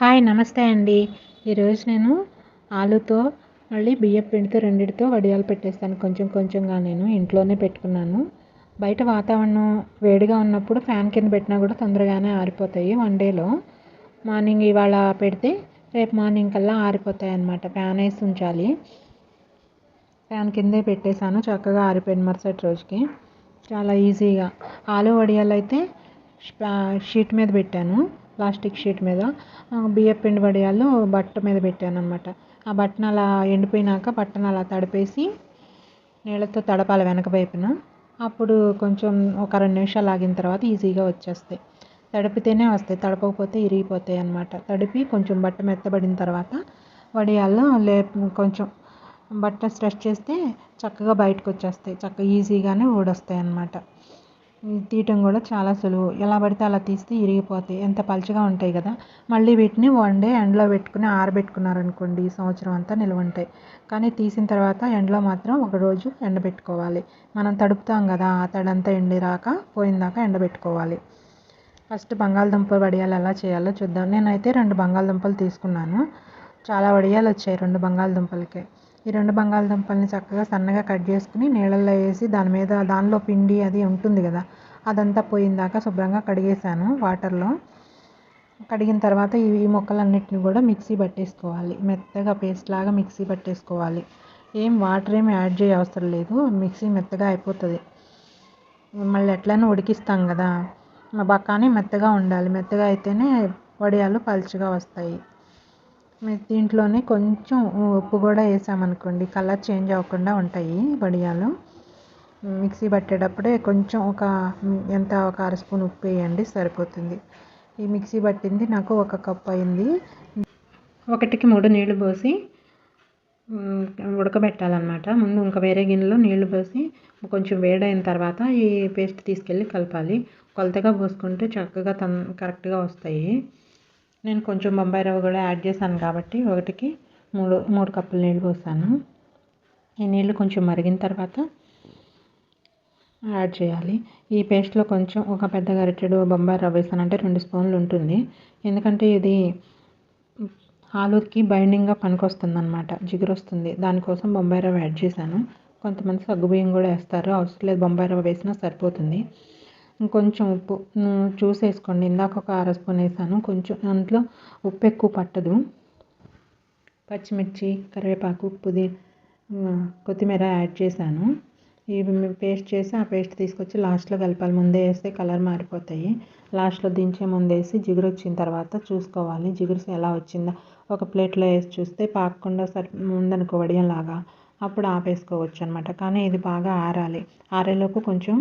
Hi నమస్తే అండి. ఈరోజు నేను ఆలుతో మళ్ళీ బియ్యం పిండితో రెండిటితో వడియాలు పెట్టేస్తాను. కొంచెం కొంచెంగా నేను ఇంట్లోనే పెట్టుకున్నాను. బయట వాతావరణం వేడిగా ఉన్నప్పుడు ఫ్యాన్ కింద పెట్టినా కూడా తొందరగానే ఆరిపోతాయి వన్ డేలో. మార్నింగ్ ఇవాళ పెడితే రేపు మార్నింగ్ కల్లా ఆరిపోతాయి అన్నమాట. ఫ్యాన్ వేసి ఉంచాలి. ఫ్యాన్ కిందే పెట్టేశాను. చక్కగా ఆరిపోయింది మరుసటి రోజుకి. చాలా ఈజీగా. ఆలు వడియాలు అయితే షీట్ మీద పెట్టాను. ప్లాస్టిక్ షీట్ మీద బియ్యం పిండి వడియాలు బట్ట మీద పెట్టాను అనమాట ఆ బట్టను అలా ఎండిపోయినాక బట్టను అలా తడిపేసి నీళ్ళతో తడపాలి వెనక వైపున. అప్పుడు కొంచెం ఒక రెండు నిమిషాలు ఆగిన తర్వాత ఈజీగా వచ్చేస్తాయి. తడిపితేనే వస్తాయి తడపకపోతే ఇరిగిపోతాయి అనమాట తడిపి కొంచెం బట్ట మెత్తబడిన తర్వాత వడియాల్లో లే కొంచెం బట్ట స్ట్రెచ్ చేస్తే చక్కగా బయటకు వచ్చేస్తాయి చక్కగా ఈజీగానే ఊడొస్తాయి అన్నమాట. తీయటం కూడా చాలా సులువు. ఎలా పడితే అలా తీస్తే ఇరిగిపోతాయి. ఎంత పలుచగా ఉంటాయి కదా. మళ్ళీ వీటిని వన్ డే ఎండలో పెట్టుకుని ఆరబెట్టుకున్నారనుకోండి ఈ సంవత్సరం అంతా నిల్వ ఉంటాయి. కానీ తీసిన తర్వాత ఎండలో మాత్రం ఒక రోజు ఎండబెట్టుకోవాలి మనం తడుపుతాం కదా ఆ తడంతా ఎండి రాక పోయిందాక ఎండబెట్టుకోవాలి ఫస్ట్ బంగాళదుంప వడియాలు ఎలా చేయాలో చూద్దాం. నేనైతే రెండు బంగాళదుంపలు తీసుకున్నాను. చాలా వడియాలు వచ్చాయి రెండు బంగాళదుంపలకి. ఈ రెండు బంగాళదుంపల్ని చక్కగా సన్నగా కట్ చేసుకుని నీళ్ళల్లో వేసి దాని మీద దానిలో పిండి అది ఉంటుంది కదా అదంతా పోయిందాక శుభ్రంగా కడిగేసాను వాటర్లో. కడిగిన తర్వాత ఈ మొక్కలన్నింటినీ కూడా మిక్సీ పట్టేసుకోవాలి మెత్తగా పేస్ట్ లాగా మిక్సీ పట్టేసుకోవాలి. ఏం వాటర్ ఏమి యాడ్ చేయ అవసరం లేదు మిక్సీ మెత్తగా అయిపోతుంది. మళ్ళీ ఎట్లయినా ఉడికిస్తాం కదా కానీ మెత్తగా ఉండాలి మెత్తగా అయితేనే వడియాలు పలుచగా వస్తాయి. దీంట్లోనే కొంచెం ఉప్పు కూడా వేసామనుకోండి. కలర్ చేంజ్ అవ్వకుండా ఉంటాయి వడియాలు. మిక్సీ పట్టేటప్పుడే కొంచెం ఒక ఎంత ఒక అర స్పూన్ ఉప్పు వేయండి సరిపోతుంది. ఈ మిక్సీ పట్టింది నాకు ఒక కప్ అయింది. ఒకటికి మూడు నీళ్ళు పోసి ఉడకబెట్టాలన్నమాట. ముందు ఇంకా వేరే గిన్నెలో నీళ్ళు పోసి కొంచెం వేడైన తర్వాత ఈ పేస్ట్ తీసుకెళ్ళి కలపాలి. కొలతగా పోసుకుంటే చక్కగా తన్ కరెక్ట్గా వస్తాయి. నేను కొంచెం బొంబాయి రవ్వ కూడా యాడ్ చేశాను కాబట్టి ఒకటికి మూడు మూడు కప్పులు నీళ్ళు పోసాను. ఈ నీళ్ళు కొంచెం మరిగిన తర్వాత యాడ్ చేయాలి. ఈ పేస్ట్లో కొంచెం ఒక పెద్ద గరిటెడు బొంబాయి రవ్వ వేసానంటే రెండు స్పూన్లు ఉంటుంది. ఎందుకంటే ఇది ఆలూకి బైండింగ్గా పనికొస్తుంది అనమాట జిగురు వస్తుంది. దానికోసం బొంబాయి రవ్వ యాడ్ చేశాను. కొంతమంది సగ్గుబియ్యం కూడా వేస్తారు. అవసరం లేదు బొంబాయి రవ్వ వేసినా సరిపోతుంది. ఇంకొంచెం ఉప్పు చూసేసుకోండి. ఇందాక ఒక అర స్పూన్ వేసాను. కొంచెం దాంట్లో ఉప్పు ఎక్కువ పట్టదు. పచ్చిమిర్చి కరివేపాకు పుది కొత్తిమీర యాడ్ చేశాను. ఇవి పేస్ట్ చేసి ఆ పేస్ట్ తీసుకొచ్చి లాస్ట్లో కలపాలి. ముందే వేస్తే కలర్ మారిపోతాయి. లాస్ట్లో దించే ముందు వేసి జిగురు వచ్చిన తర్వాత చూసుకోవాలి. జిగురు ఎలా వచ్చిందో ఒక ప్లేట్లో వేసి చూస్తే పాకకుండా సరి ఉందనుకో వడియంలాగా అప్పుడు ఆపేసుకోవచ్చు అనమాట కానీ ఇది బాగా ఆరాలి. ఆరేలోపు కొంచెం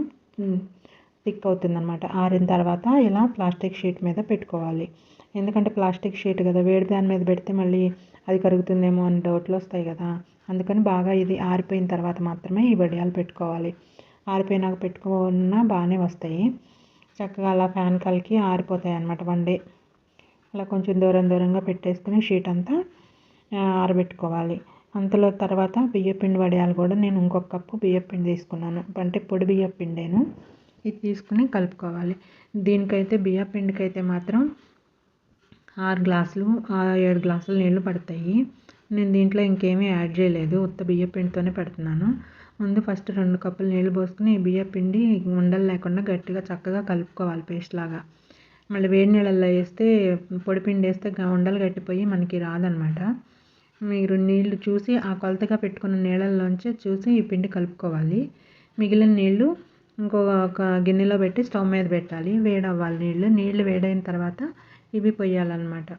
థిక్ అవుతుంది అనమాట ఆరిన తర్వాత ఇలా ప్లాస్టిక్ షీట్ మీద పెట్టుకోవాలి. ఎందుకంటే ప్లాస్టిక్ షీట్ కదా వేడి దాని మీద పెడితే మళ్ళీ అది కరుగుతుందేమో అని డౌట్లు వస్తాయి కదా. అందుకని బాగా ఇది ఆరిపోయిన తర్వాత మాత్రమే ఈ వడియాలు పెట్టుకోవాలి. ఆరిపోయినాక పెట్టుకున్నా బాగానే వస్తాయి. చక్కగా అలా ఫ్యాన్ కలికి ఆరిపోతాయి అనమాట వన్ డే. అలా కొంచెం దూరం దూరంగా పెట్టేసుకుని షీట్ అంతా ఆరబెట్టుకోవాలి. అంతలో తర్వాత బియ్యపిండి వడియాలు కూడా నేను ఇంకొక కప్పు బియ్యపిండి తీసుకున్నాను. అంటే పొడి బియ్యపిండేను. ఇది తీసుకుని కలుపుకోవాలి. దీనికైతే బియ్య పిండికైతే మాత్రం ఆరు గ్లాసులు ఏడు గ్లాసులు నీళ్ళు పడతాయి. నేను దీంట్లో ఇంకేమీ యాడ్ చేయలేదు. ఉత్త బియ్య పిండితోనే పెడుతున్నాను. ముందు ఫస్ట్ రెండు కప్పులు నీళ్ళు పోసుకుని బియ్య పిండి ఉండలు లేకుండా గట్టిగా చక్కగా కలుపుకోవాలి పేస్ట్ లాగా. మళ్ళీ వేడి నీళ్ళల్లో వేస్తే పొడి పిండి వేస్తే ఉండలు గట్టిపోయి మనకి రాదనమాట. మీరు నీళ్ళు చూసి ఆ కొలతగా పెట్టుకున్న నీళ్ళల్లోంచి చూసి ఈ పిండి కలుపుకోవాలి. మిగిలిన నీళ్ళు ఇంకొక గిన్నెలో పెట్టి స్టవ్ మీద పెట్టాలి. వేడవ్వాలి నీళ్ళు. నీళ్ళు వేడైన తర్వాత ఇవి పోయాలన్నమాట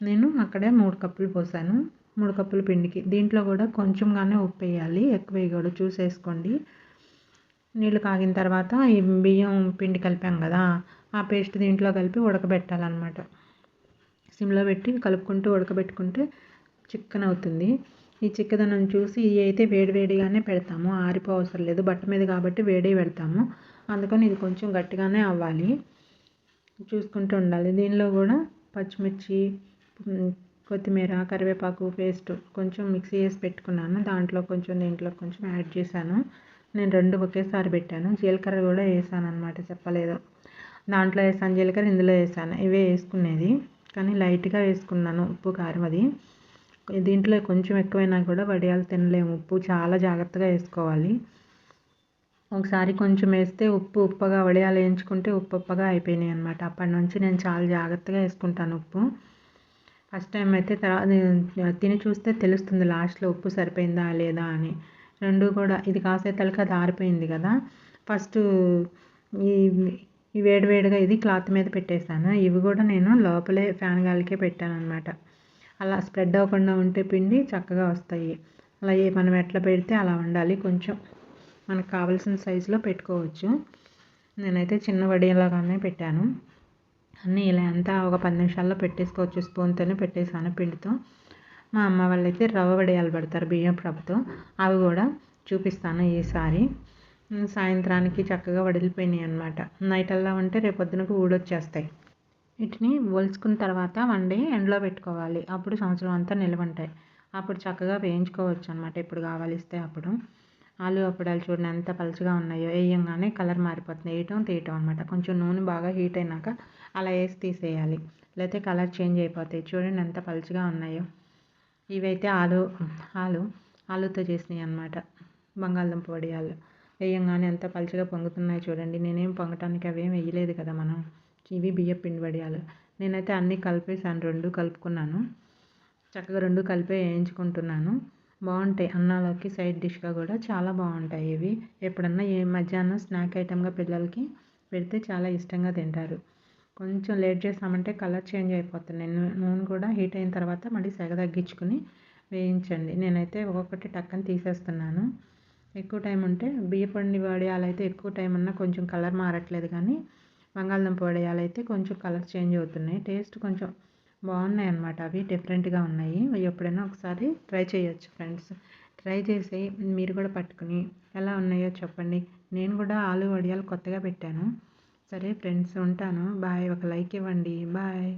నేను అక్కడే మూడు కప్పులు పోసాను. మూడు కప్పుల పిండికి. దీంట్లో కూడా కొంచెంగానే ఉప్పు వేయాలి. ఎక్కువ వేయకూడదు. చూసేసుకోండి నీళ్ళు కాగిన తర్వాత ఈ బియ్యం పిండి కలిపాం కదా ఆ పేస్ట్ దీంట్లో కలిపి ఉడకబెట్టాలన్నమాట. సిమ్లో పెట్టి కలుపుకుంటూ ఉడకబెట్టుకుంటే చిక్కన అవుతుంది ఈ చిక్కదనం చూసి ఇవి అయితే వేడివేడిగానే పెడతాము. ఆరిపో అవసరం లేదు. బట్ట మీద కాబట్టి వేడి పెడతాము. అందుకని ఇది కొంచెం గట్టిగానే అవ్వాలి. చూసుకుంటూ ఉండాలి. దీనిలో కూడా పచ్చిమిర్చి కొత్తిమీర కరివేపాకు పేస్ట్ కొంచెం మిక్సీ వేసి పెట్టుకున్నాను. దాంట్లో కొంచెం దీంట్లో కొంచెం యాడ్ చేశాను. నేను రెండు ఒకేసారి పెట్టాను. జీలకర్ర కూడా వేసాను అనమాట చెప్పలేదు. దాంట్లో వేసాను జీలకర్ర ఇందులో వేసాను. ఇవే వేసుకునేది. కానీ లైట్గా వేసుకున్నాను. ఉప్పు కారం అది. దీంట్లో కొంచెం ఎక్కువైనా కూడా వడియాలు తినలేము. ఉప్పు చాలా జాగ్రత్తగా వేసుకోవాలి. ఒకసారి కొంచెం వేస్తే ఉప్పు ఉప్పగా వడియాలు వేయించుకుంటే ఉప్పు ఉప్పగా అయిపోయినాయి అనమాట అప్పటి నుంచి నేను చాలా జాగ్రత్తగా వేసుకుంటాను ఉప్పు. ఫస్ట్ టైం అయితే తర్వాత తిని చూస్తే తెలుస్తుంది లాస్ట్లో ఉప్పు సరిపోయిందా లేదా అని. రెండు కూడా ఇది కాసేతలకి అది ఆరిపోయింది కదా. ఫస్ట్ ఈ ఈ వేడివేడిగా ఇది క్లాత్ మీద పెట్టేశాను. ఇవి కూడా నేను లోపలే ఫ్యాన్ గాలికే పెట్టాను అనమాట అలా స్ప్రెడ్ అవ్వకుండా ఉంటే పిండి చక్కగా వస్తాయి. అలా మనం ఎట్లా పెడితే అలా ఉండాలి. కొంచెం మనకు కావాల్సిన సైజులో పెట్టుకోవచ్చు. నేనైతే చిన్న వడియలాగానే పెట్టాను. అన్నీ ఇలా అంతా ఒక పది నిమిషాల్లో పెట్టేసుకోవచ్చు. స్పూన్తోనే పెట్టేసాను పిండితో. మా అమ్మ వాళ్ళైతే రవ్వ వడియాలు పెడతారు బియ్యం రవ్వతో. అవి కూడా చూపిస్తాను ఈసారి. సాయంత్రానికి చక్కగా వడిలిపోయినాయి అనమాట నైట్ అలా ఉంటే రేపొద్దునకు ఊడొచ్చేస్తాయి. వీటిని ఒలుచుకున్న తర్వాత వన్ డే ఎండలో పెట్టుకోవాలి. అప్పుడు సంవత్సరం అంతా నిల్వ ఉంటాయి అప్పుడు చక్కగా వేయించుకోవచ్చు అనమాట ఎప్పుడు కావాలిస్తే అప్పుడు. ఆలు అప్పడాలు చూడండి ఎంత పలుచగా ఉన్నాయో. వేయంగానే కలర్ మారిపోతుంది. వేయటం తీయటం అనమాట కొంచెం నూనె బాగా హీట్ అయినాక అలా వేసి తీసేయాలి. లేకపోతే కలర్ చేంజ్ అయిపోతాయి. చూడండి ఎంత పలుచగా ఉన్నాయో. ఇవైతే ఆలు ఆలు ఆలుతో చేసినాయి అనమాట బంగాళదుంప వడియాలు. వేయంగానే ఎంత పలుచగా పొంగుతున్నాయి చూడండి. నేనేం పొంగటానికి అవేం వేయలేదు కదా మనం. ఇవి బియ్య పిండి వడియాలు. నేనైతే అన్నీ కలిపేసాను రెండు కలుపుకున్నాను. చక్కగా రెండు కలిపే వేయించుకుంటున్నాను. బాగుంటాయి అన్నాలకి సైడ్ డిష్గా కూడా చాలా బాగుంటాయి ఇవి. ఎప్పుడన్నా ఏ మధ్యాహ్నం స్నాక్ ఐటెంగా పిల్లలకి పెడితే చాలా ఇష్టంగా తింటారు. కొంచెం లేట్ చేసామంటే కలర్ చేంజ్ అయిపోతుంది. నూనె కూడా హీట్ అయిన తర్వాత మళ్ళీ సెగ తగ్గించుకుని వేయించండి. నేనైతే ఒక్కొక్కటి టక్కని తీసేస్తున్నాను. ఎక్కువ టైం ఉంటే బియ్యపండి వడియాలు అయితే ఎక్కువ టైం ఉన్నా కొంచెం కలర్ మారట్లేదు కానీ బంగాళదుంప వడియాలు అయితే కొంచెం కలర్ చేంజ్ అవుతున్నాయి. టేస్ట్ కొంచెం బాగున్నాయి అన్నమాట అవి డిఫరెంట్గా ఉన్నాయి. ఎప్పుడైనా ఒకసారి ట్రై చేయొచ్చు ఫ్రెండ్స్. ట్రై చేసి మీరు కూడా పట్టుకుని ఎలా ఉన్నాయో చెప్పండి. నేను కూడా ఆలు వడియాలు కొత్తగా పెట్టాను. సరే ఫ్రెండ్స్ ఉంటాను. బాయ్. ఒక లైక్ ఇవ్వండి. బాయ్.